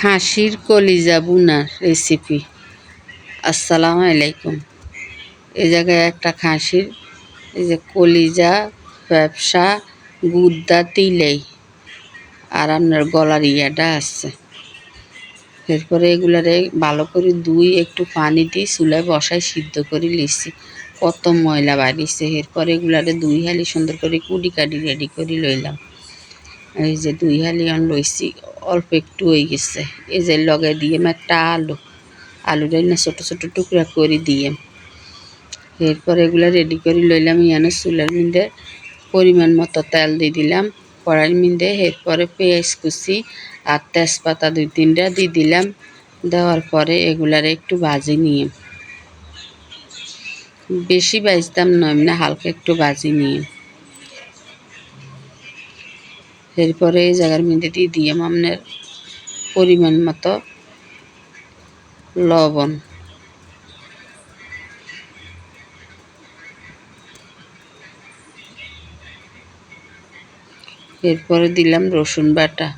খাসির কলিজা বুনার রেসিপি আসসালামু আলাইকুম। এই জায়গায় একটা খাসির, এই যে কলিজা, ব্যবসা, গুদ্দা, তিলেই আর আপনার গলার ইয়াটা আছে। এরপরে এগুলারে ভালো করে দুই একটু পানি দিয়ে চুলায় বসায় সিদ্ধ করে লিছি কত ময়লা বাড়িছে। এরপরে এগুলারে দুই হালি সুন্দর করে কুডি কাটি রেডি করে লইলাম। এই যে দুই হালি আন লইছি, অল্প একটু হয়ে গেছে। এই যে লগে দিয়ে একটা আলু। আলুটা না ছোটো ছোটো টুকরা করে দিয়ে এরপর এগুলা রেডি করে লইলাম, ইয়ানো চুলার মিন্দে পরিমাণ মতো তেল দিয়ে দিলাম কড়াই মিন্দে এরপরে পেঁয়াজ কুচি আর তেজপাতা দুই তিনটা দিয়ে দিলাম। দেওয়ার পরে এগুলারে একটু ভাজি নিয়ে বেশি বাজতাম নয় না হালকা একটু ভাজি নিয়ে এরপরে এই জায়গার মধ্যে দিয়ে দিয়ে আপনার পরিমাণ মতো লবণ। এরপরে দিলাম রসুন বাটা।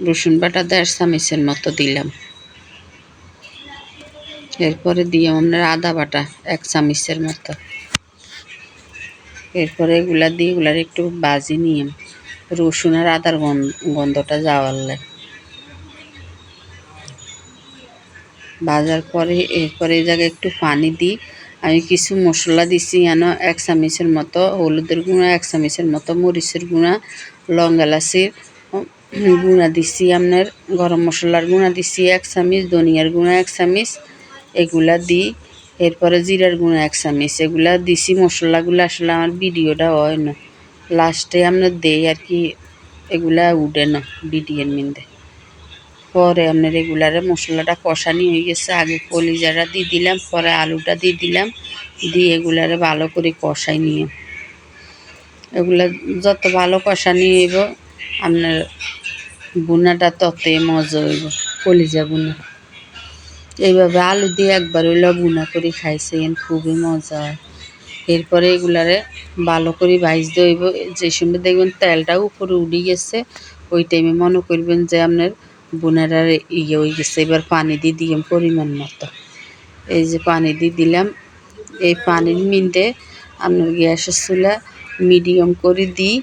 রসুন বাটা দেড় চামিচের মতো দিলাম। এরপরে দিয়ে আপনার আদা বাটা এক চামিচের মতো। এরপরে এগুলা দিয়ে এগুলার একটু বাজি নিয়ে রসুন আর আদার গন্ধটা যাওয়ার লাগে ভাজার পরে, এরপরে এই জায়গায় একটু পানি দিই। আমি কিছু মশলা দিছি, যেন এক চামিচের মতো, হলুদের গুঁড়া এক চামিচের মতো, মরিচের গুঁড়া লং এলাচির গুঁড়া দিছি আপনার, গরম মশলার গুঁড়া দিছি এক চামিচ ধনিয়ার গুঁড়া এক চামিচ এগুলা দিই। এরপরে জিরার গুঁড়া এক চামিচ এগুলা দিছি, মশলাগুলো আসলে আমার ভিডিওটা হয় না। লাস্টে আপনার দেই আর কি এগুলা উঠে না ভিডিওর মধ্যে পরে আপনার রেগুলারে মশলাটা কষানি হয়ে গেছে। আগে কলিজাটা দিয়ে দিলাম, পরে আলুটা দিয়ে দিলাম। দিয়ে এগুলারে ভালো করে কষাই নিয়ে। এগুলা যত ভালো কষানি হইব, আপনার বুনাটা ততই মজা হইব, কলিজা বুনা। এইভাবে আলু দিয়ে একবার হইলেও বুনা করে খাইছেন, খুবই মজা হয়। এরপরে এগুলারে ভালো করে ভাজতে হইব। যে সময় দেখবেন তেলটা উপরে উঠে গেছে, ওই টাইমে মনে করবেন যে আপনার বোনেরা ইয়ে হয়ে গেছে। এবার পানি দিয়ে দিলাম পরিমাণ মতো। এই যে পানি দিয়ে দিলাম। এই পানির মিনটে আপনার গ্যাসের চুলা মিডিয়াম করে দিই।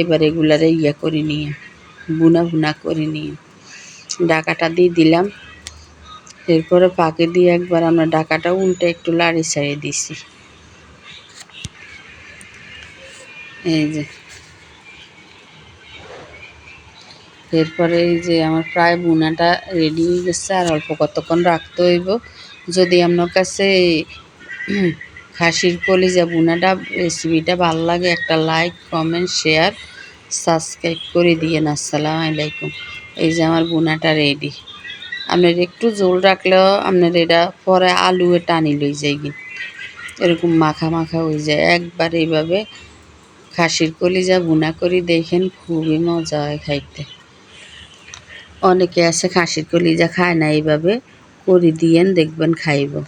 এবার এগুলারে ইয়ে করে নিয়ে বুনা বুনা করে নিয়ে ডাকাটা দিয়ে দিলাম। এরপরে পাকে দিয়ে একবার আমরা ডাকাটা উল্টে একটু লাড়ি ছাড়িয়ে দিছি। এই যে। এরপরে এই যে আমার প্রায় বুনাটা রেডি হয়ে গেছে, আর অল্প কতক্ষণ রাখতে হইব। যদি আপনার কাছে খাসির কলিজা বুনাটা রেসিপিটা ভালো লাগে, একটা লাইক কমেন্ট শেয়ার সাবস্ক্রাইব করে দিয়েন। আসসালামু আলাইকুম। এই যে আমার বুনাটা রেডি আপনার একটু জোল রাখলেও আপনার এটা পরে আলুয়ে টানি লই যায় এরকম মাখা মাখা হয়ে যায়। একবার এইভাবে খাসির কলিজা বুনা করি দেখেন খুবই মজা হয় খাইতে। অনেকে আছে খাসির কলিজা খায় না, এইভাবে করি দিয়েন দেখবেন খাইব।